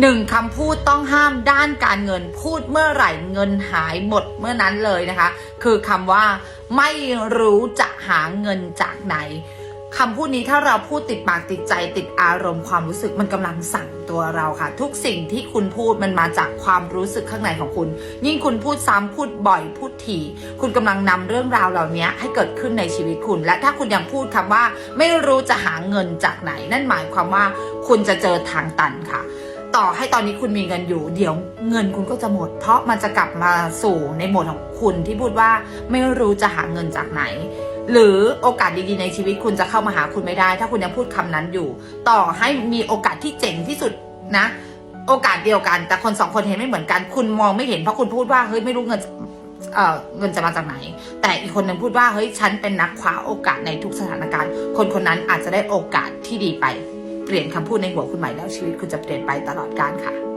หนึ่งคำพูดต้องห้ามด้านการเงินพูดเมื่อไหร่เงินหายหมดเมื่อนั้นเลยนะคะ คือคำว่าไม่รู้จะหาเงินจากไหนคำพูดนี้ถ้าเราพูดติดปากติดใจติดอารมณ์ความรู้สึกมันกำลังสั่งตัวเราค่ะ ทุกสิ่งที่คุณพูดมันมาจากความรู้สึกข้างในของคุณ ยิ่งคุณพูดซ้ำพูดบ่อยพูดถี่ คุณกำลังนำเรื่องราวเหล่านี้ให้เกิดขึ้นในชีวิตคุณ และถ้าคุณยังพูดคำว่า ไม่รู้จะหาเงินจากไหน นั่นหมายความว่าคุณจะเจอทางตันค่ะ ต่อให้ตอนนี้คุณมีเงินอยู่ เดี๋ยวเงินคุณก็จะหมด เพราะมันจะกลับมาสู่ในโหมดของคุณที่พูดว่าไม่รู้จะหาเงินจากไหน หรือโอกาสดีๆในชีวิตคุณจะเข้ามาหาคุณไม่ได้ ถ้าคุณยังพูดคำนั้นอยู่ ต่อให้มีโอกาสที่เจ๋งที่สุดนะ โอกาสเดียวกัน แต่คนสองคนเห็นไม่เหมือนกัน คุณมองไม่เห็นเพราะคุณพูดว่าเฮ้ยไม่รู้เงินเอ่อเงินจะมาจากไหน แต่อีกคนหนึ่งพูดว่าเฮ้ยฉันเป็นนักคว้าโอกาสในทุกสถานการณ์ คนคนนั้นอาจจะได้โอกาสที่ดีไป เปลี่ยนคำพูดในหัวคุณใหม่แล้วชีวิตคุณจะเปลี่ยนไปตลอดกาลค่ะ